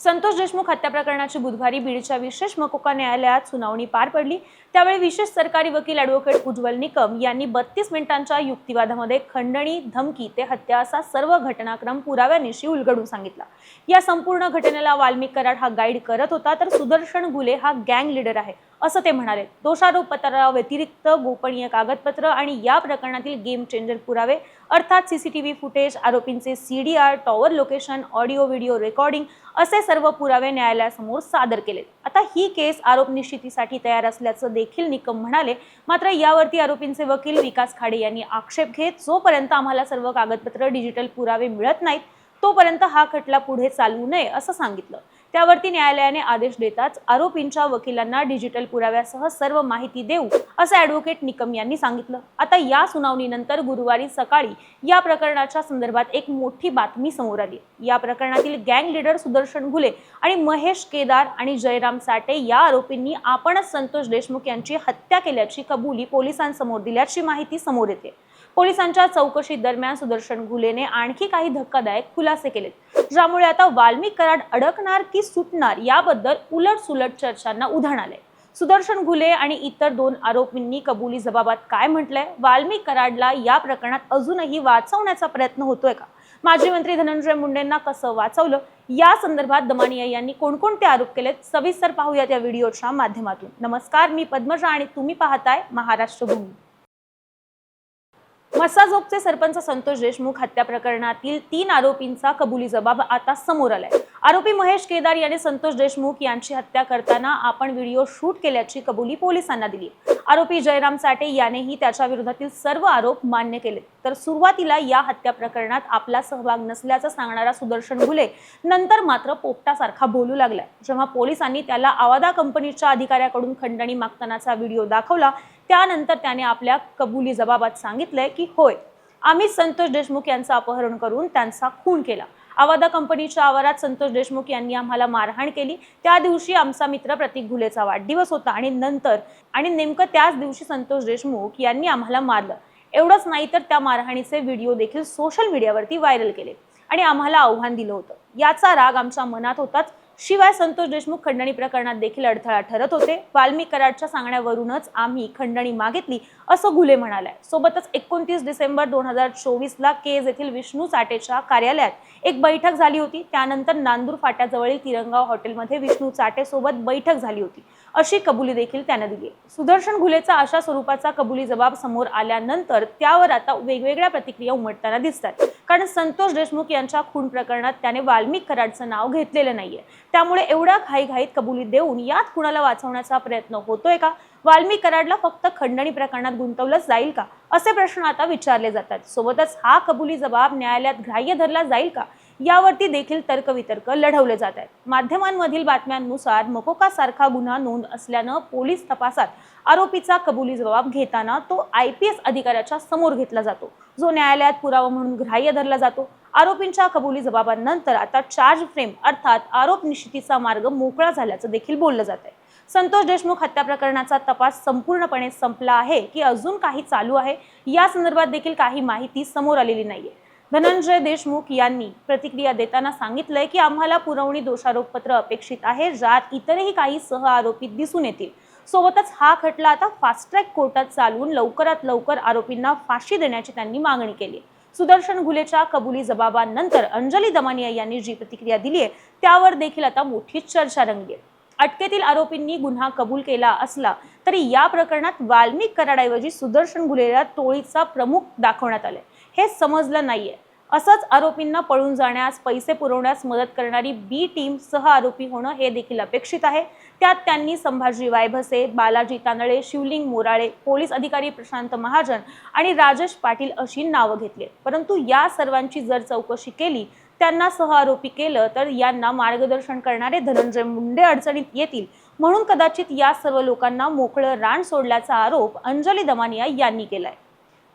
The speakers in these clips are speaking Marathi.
संतोष देशमुख हत्या प्रकरणाची बुधवारी बीडच्या विशेष मकोका न्यायालयात सुनावणी पार पडली. त्यावेळी विशेष सरकारी वकील ॲडव्होकेट उज्ज्वल निकम यांनी बत्तीस मिनिटांच्या युक्तिवादामध्ये खंडणी धमकी ते हत्या असा सर्व घटनाक्रम पुराव्यानिशी उलगडून सांगितला. या संपूर्ण घटनेला वाल्मिक कराड हा गाईड करत होता तर सुदर्शन गुले हा गँग लीडर आहे. असं ते म्हणाले. दोषारोपपत्राव्यतिरिक्त गोपनीय कागदपत्र आणि या प्रकरणातील गेम चेंजर पुरावे अर्थात सीसीटीव्ही फुटेज आरोपींचे CDR tower location audio video recording असे सर्व पुरावे न्यायालयासमोर सादर केले. आता ही केस आरोप निश्चितीसाठी तयार असल्याचं देखील निकम म्हणाले. मात्र यावरती आरोपींचे वकील विकास खाडे यांनी आक्षेप घेत जोपर्यंत आम्हाला सर्व कागदपत्र डिजिटल पुरावे मिळत नाहीत तोपर्यंत हा खटला पुढे चालू नये असं सांगितलं. त्यावरती न्यायालयाने आदेश देताच आरोपींच्या वकिलांना डिजिटल पुराव्यासह सर्व माहिती देऊ असं ॲडव्होकेट निकम यांनी सांगितलं. आता या सुनावणीनंतर गुरुवारी सकाळी या प्रकरणाच्या संदर्भात एक मोठी बातमी समोर आली. या प्रकरणातील गँग लीडर सुदर्शन घुले आणि महेश केदार आणि जयराम साठे या आरोपींनी आपणच संतोष देशमुख यांची हत्या केल्याची कबुली पोलिसांसमोर दिल्याची माहिती समोर येते. पोलिसांच्या चौकशी दरम्यान सुदर्शन घुलेने आणखी काही धक्कादायक खुलासे केलेत. ज्यामुळे आता वाल्मिक कराड अडकणार की सुटणार याबद्दल उलट सुलट चर्चांना उधाण आले सुदर्शन घुले आणि इतर दोन आरोपींनी कबुली जबाबात काय म्हटलंय? वाल्मिक कराडला या प्रकरणात अजूनही वाचवण्याचा प्रयत्न होतोय का? माजी मंत्री धनंजय मुंडेंना कसं वाचवलं? या संदर्भात दमानिया यांनी कोणकोणते आरोप केलेत? सविस्तर पाहूयात या व्हिडिओच्या माध्यमातून. नमस्कार मी पद्मजा आणि तुम्ही पाहताय महाराष्ट्र भूमी मसाजोगचे सरपंच संतोष देशमुख हत्या प्रकरणातील तीन आरोपींचा कबुली जबाब आता समोर आलाय. आरोपी महेश केदार यांनी संतोष देशमुख यांची हत्या करताना आपण व्हिडिओ शूट केल्याची कबुली पोलिसांना दिली. आरोपी जयराम साठे यानेही त्याच्या विरोधातील सर्व आरोप मान्य केले. तर सुरुवातीला या हत्या प्रकरणात आपला सहभाग नसल्याचं सांगणारा सुदर्शन घुले नंतर मात्र पोपटासारखा बोलू लागलाय. जेव्हा पोलिसांनी त्याला आवादा कंपनीच्या अधिकाऱ्याकडून खंडणी मागतानाचा व्हिडिओ दाखवला त्यानंतर त्याने आपल्या कबुली जबाबात सांगितलंय की होय आम्ही संतोष देशमुख यांचं अपहरण करून त्यांचा खून केला. आवादा कंपनीच्या आवारात संतोष देशमुख यांनी आम्हाला मारहाण केली. त्या दिवशी आमचा मित्र प्रतीक घुलेचा वाढदिवस होता आणि नंतर आणि नेमकं त्याच दिवशी संतोष देशमुख यांनी आम्हाला मारलं. एवढंच नाही तर त्या मारहाणीचे व्हिडिओ देखील सोशल मीडियावरती व्हायरल केले आणि आम्हाला आव्हान दिलं होतं. याचा राग आमच्या मनात होताच शिवाय संतोष देशमुख खंडणी प्रकरणात देखील अडथळा ठरत होते. वाल्मिक कराडच्या सांगण्यावरूनच आम्ही खंडणी मागितली असं घुले म्हणालाय सोबतच एकोणतीस डिसेंबर दोन हजार चोवीसला केज येथील विष्णू चाटेच्या कार्यालयात एक बैठक झाली होती. त्यानंतर नांदूर फाट्याजवळील तिरंगाव हॉटेलमध्ये विष्णू चाटे सोबत बैठक झाली होती. अशी कबुली देखील त्यानं दिली. सुदर्शन घुलेचा अशा स्वरूपाचा कबुली जबाब समोर आल्यानंतर त्यावर आता वेगवेगळ्या प्रतिक्रिया उमटताना दिसतात. कारण संतोष देशमुख यांच्या खून प्रकरणात त्याने वाल्मिक कराडचं नाव घेतलेलं नाहीये. त्यामुळे एवढ्या घाईघाईत कबुली देऊन यात कुणाला वाचवण्याचा प्रयत्न होतोय का? वाल्मिक कराडला फक्त खंडणी प्रकरणात गुंतवलं जाईल का? असे प्रश्न आता विचारले जातात. सोबतच हा कबुली जबाब न्यायालयात ग्राह्य धरला जाईल का? यावरती देखील तर्कवितर्क लढवले जात आहेत. माध्यमांमधील बातम्यांनुसार मकोका सारखा गुन्हा नोंद असल्यानं पोलीस तपासात आरोपीचा कबुली जबाब घेताना तो आय पी एस अधिकाऱ्याच्या समोर घेतला जातो. जो न्यायालयात पुरावा म्हणून ग्राह्य धरला जातो. आरोपींच्या कबुली जबाबांनंतर आता चार्ज फ्रेम अर्थात आरोप निश्चितीचा मार्ग मोकळा झाल्याचं देखील बोललं जात आहे. संतोष देशमुख हत्या प्रकरणाचा तपास संपूर्णपणे संपला आहे की अजून काही चालू आहे? या संदर्भात देखील काही माहिती समोर आलेली नाहीये. धनंजय देशमुख यांनी प्रतिक्रिया देताना सांगितलंय की आम्हाला पुरवणी दोषारोपपत्र अपेक्षित आहे ज्यात इतरही काही सह आरोपी दिसून येतील. सोबतच हा खटला आता फास्ट ट्रॅक कोर्टात चालवून लवकरात लवकर आरोपींना फाशी देण्याची त्यांनी मागणी केली. सुदर्शन घुलेच्या कबुली जबाबानंतर अंजली दमानिया यांनी जी प्रतिक्रिया दिली आहे त्यावर देखील आता मोठी चर्चा रंगली आहे. अटकेतील आरोपींनी गुन्हा कबूल केला असला तरी या प्रकरणात वाल्मिक कराडऐवजी सुदर्शन घुलेला टोळीचा प्रमुख दाखवण्यात आले हे समजलं नाहीये. असंच आरोपींना पळून जाण्यास पैसे पुरवण्यास मदत करणारी बी टीम सह आरोपी होणं हे देखील अपेक्षित आहे. त्यात त्यांनी संभाजी वायभसे बालाजी तांदळे शिवलिंग मोराळे पोलीस अधिकारी प्रशांत महाजन आणि राजेश पाटील अशी नावं घेतली. परंतु या सर्वांची जर चौकशी केली त्यांना सह आरोपी केलं तर यांना मार्गदर्शन करणारे धनंजय मुंडे अडचणीत येतील. म्हणून कदाचित या सर्व लोकांना मोकळं रान सोडल्याचा आरोप अंजली दमानिया यांनी केलाय.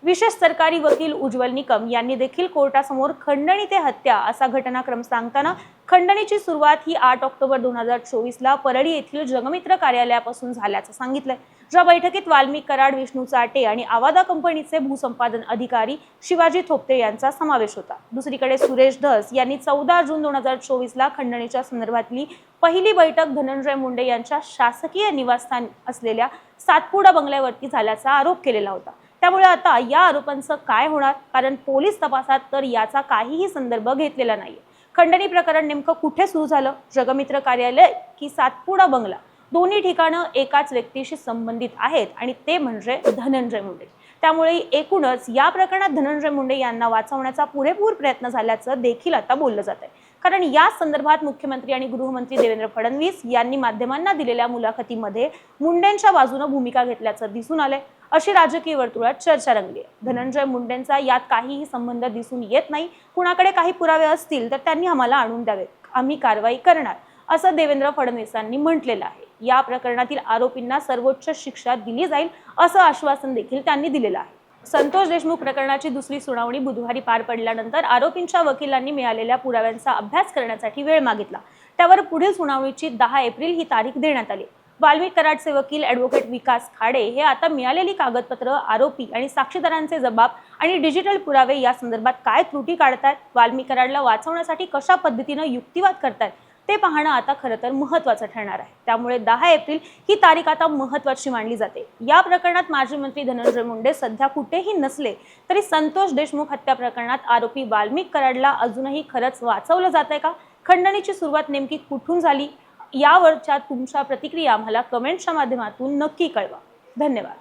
विशेष सरकारी वकील उज्ज्वल निकम यांनी देखील कोर्टासमोर खंडणी ते हत्या असा घटनाक्रम सांगताना खंडणीची सुरुवात ही आठ ऑक्टोबर दोन हजार चोवीसला परळी येथील जगमित्र कार्यालयापासून झाल्याचं सांगितलंय. ज्या बैठकीत वाल्मिक कराड विष्णू चाटे आणि आवादा कंपनीचे भूसंपादन अधिकारी शिवाजी थोपटे यांचा समावेश होता. दुसरीकडे सुरेश धस यांनी चौदा जून दोन हजार चोवीसला खंडणीच्या संदर्भातली पहिली बैठक धनंजय मुंडे यांच्या शासकीय निवासस्थान असलेल्या सातपुडा बंगल्यावरती झाल्याचा आरोप केलेला होता. त्यामुळे आता या आरोपांचं काय होणार? कारण पोलीस तपासात तर याचा काहीही संदर्भ घेतलेला नाही खंडणी प्रकरण नेमकं कुठे सुरू झालं? जगमित्र कार्यालय की सातपुडा बंगला? दोन्ही ठिकाणं एकाच व्यक्तीशी संबंधित आहेत आणि ते म्हणजे धनंजय मुंडे. त्यामुळे एकूणच या प्रकरणात धनंजय मुंडे यांना वाचवण्याचा पुरेपूर प्रयत्न झाल्याचं देखील आता बोललं जात आहे कारण या संदर्भात मुख्यमंत्री आणि गृहमंत्री देवेंद्र फडणवीस यांनी माध्यमांना दिलेल्या मुलाखतीमध्ये मुंडेंच्या बाजूनं भूमिका घेतल्याचं दिसून आलंय. अशी राजकीय वर्तुळात चर्चा रंगली आहे. धनंजय मुंडेंचा यात काहीही संबंध दिसून येत नाही. कुणाकडे काही पुरावे असतील तर त्यांनी आम्हाला आणून द्यावेत. आम्ही कारवाई करणार असं देवेंद्र फडणवीसांनी म्हटलेलं आहे. या प्रकरणातील आरोपींना सर्वोच्च शिक्षा दिली जाईल असं आश्वासन देखील त्यांनी दिलेलं आहे. संतोष देशमुख प्रकरणाची दुसरी सुनावणी बुधवारी पार पडल्यानंतर आरोपींच्या वकिलांनी मिळालेल्या पुराव्यांचा अभ्यास करण्यासाठी वेळ मागितला. त्यावर पुढील सुनावणीची दहा एप्रिल ही तारीख देण्यात आली. वाल्मिक कराडचे वकील ॲडव्होकेट विकास खाडे हे आता मिळालेली कागदपत्र आरोपी आणि साक्षीदारांचे जबाब आणि डिजिटल पुरावे या संदर्भात काय त्रुटी काढतात वाल्मिक कराडला वाचवण्यासाठी कशा पद्धतीनं युक्तिवाद करतात ते पाहणं आता खरं तर महत्त्वाचं ठरणार आहे. त्यामुळे दहा एप्रिल ही तारीख आता महत्त्वाची मानली जाते. या प्रकरणात माजी मंत्री धनंजय मुंडे सध्या कुठेही नसले तरी संतोष देशमुख हत्या प्रकरणात आरोपी वाल्मिक कराडला अजूनही खरंच वाचवलं जात आहे का? खंडणीची सुरुवात नेमकी कुठून झाली? यावरच्या तुमच्या प्रतिक्रिया आम्हाला कमेंटच्या माध्यमातून नक्की कळवा. धन्यवाद.